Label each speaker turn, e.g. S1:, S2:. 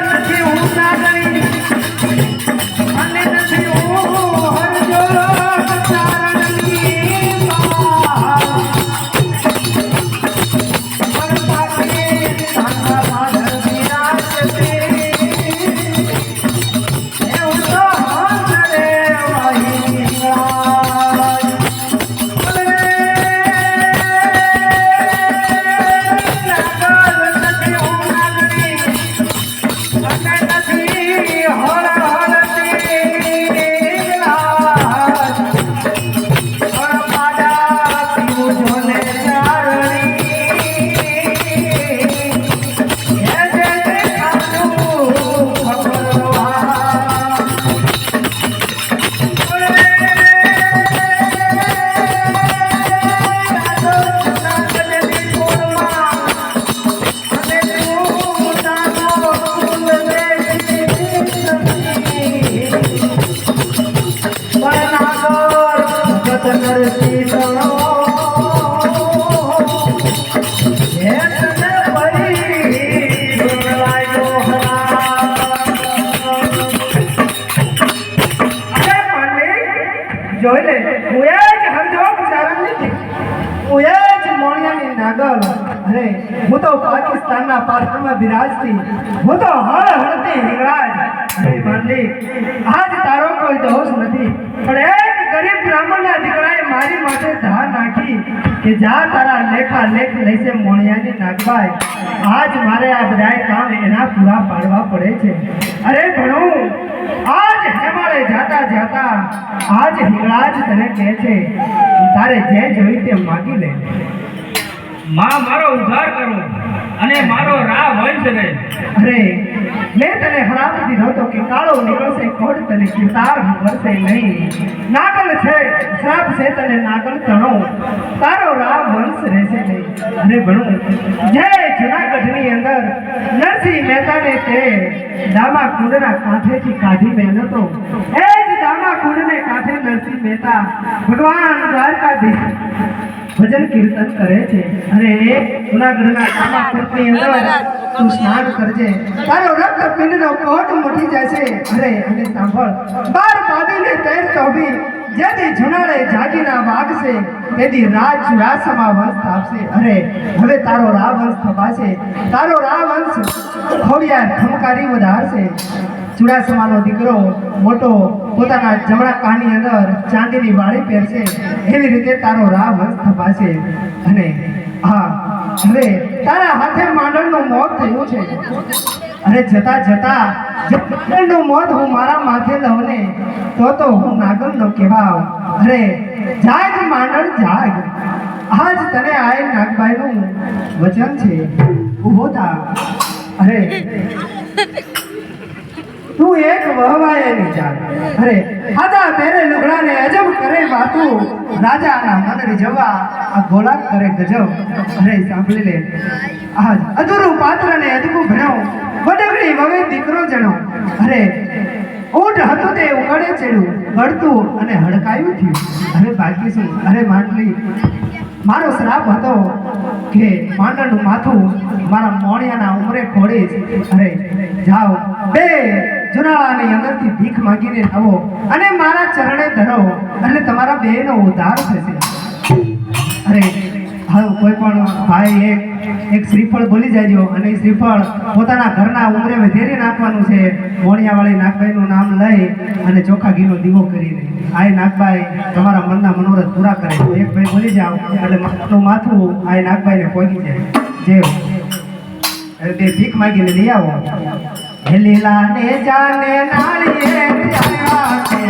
S1: નથી જોઈ પાકિસ્તાનના પાટણમાં બિરાજતી. હું તો હળ આજ તારો કોઈ દોષ નથી. પણ એક ગરીબ બ્રાહ્મણના દીકરાએ મારી માટે ધા નાખી કે જા તારા લેખા લેખ લેશે મોણિયાની નાગભાઈ આજ મારે આ બધાય કામ એના પૂરા પાડવા પડે છે. અરે ભણું આજ હેમાળે જાતા જાતા આજ હિંગળાજ તને કહે છે તારે જે જોઈ તે માગી લે.
S2: માં મારો ઉદ્ધાર કરો અને મારો રાહ વંશ રહે
S1: અરે મેં તને હરામ દીધો તો કે કાળો નીકળશે કોડ તને કિતાર વરસે નહીં. નાગલ છે શ્રાપ છે તને નાગલ તણો. તારો રાહ વંશ રહેશે નહીં. અરે ભણું જય જુનાગઢની અંદર નરસિંહ મહેતાને તે દામા કુંડના કાંઠેથી કાઢી મહેનતો એ જ દામા કુંડને કાંઠે નરસિંહ મહેતા ભગવાન દ્વારકાધીશ ભજન કીર્તન કરે છે અરે જુનાગઢના દામા કુંડની અંદર તું સ્નાન કરજે. તારો રક્ત પિંડનો કોટ મટી જશે. અરે, અને સાંભળ, બાર પાડીને તેર તોબી જેથી જુનાળે જાગીના વાગશે તેથી રાજ ચુરાસામાં વંશ થાપશે. અરે, હવે તારો રા વંશ થપાશે. તારો રા વંશ ખોડિયાર ખમકારી વધારશે. ચુડાસમાનો દીકરો મોટો પોતાના જમણા કાનની અંદર ચાંદીની વાળી પહેરશે. એવી રીતે તારો રા વંશ થપાશે. અને હા હવે તારા હાથે માંડળનું મોત થયું છે. અરે, જતા જતા માંડળનું મોત હું મારા માથે લઉં ને તો તો હું નાગરનો કહેવાવ. અરે, જાગ માંડળ, જાગ. આજ તને આ નાગભાઈનું વચન છે. ઊભો થા અરે તું એક વહવાય વિચાર અરે આદા તેરે લુગડાને અજબ કરે વાતું રાજાના મન જવા આ ગોળા કરે ગજબ. અરે, સાંભળી લે. આજ અધૂરું પાત્રને અધકું ભણ્યો. વડગડી વવે દીકરો જણો અરે, ઊંટ હતું તે ઉકળે ચડ્યું. ગળતું અને હડકાયું થયું. અરે, બાકી શું? અરે માંડલી મારો શ્રાપ હતો કે માંડળનું માથું મારા મોણિયાના ઉમરે ખોડીશ અરે, જાઓ. બે જુનાળાની અંદરથી ભીખ માંગીને આવો અને મારા ચરણે ધરો એટલે તમારા બેનો ઉદ્ધાર થશે. અરે હવે કોઈ પણ ભાઈ એક એક શ્રીફળ બોલી જાજો અને એ શ્રીફળ પોતાના ઘરના ઉમરે વધેરી નાખવાનું છે. મોણિયાવાળી નાગભાઈનું નામ લઈ અને ચોખા ઘીનો દીવો કરીને. આ નાગભાઈ, તમારા મનના મનોરથ પૂરા કરે. એક ભાઈ બોલી જાઓ એટલે માથું માથું આ નાગભાઈને પહોંચી જાય. જે તે ભીખ માંગીને લઈ આવો. લીલા ને જાને નાળિયેર આવ્યા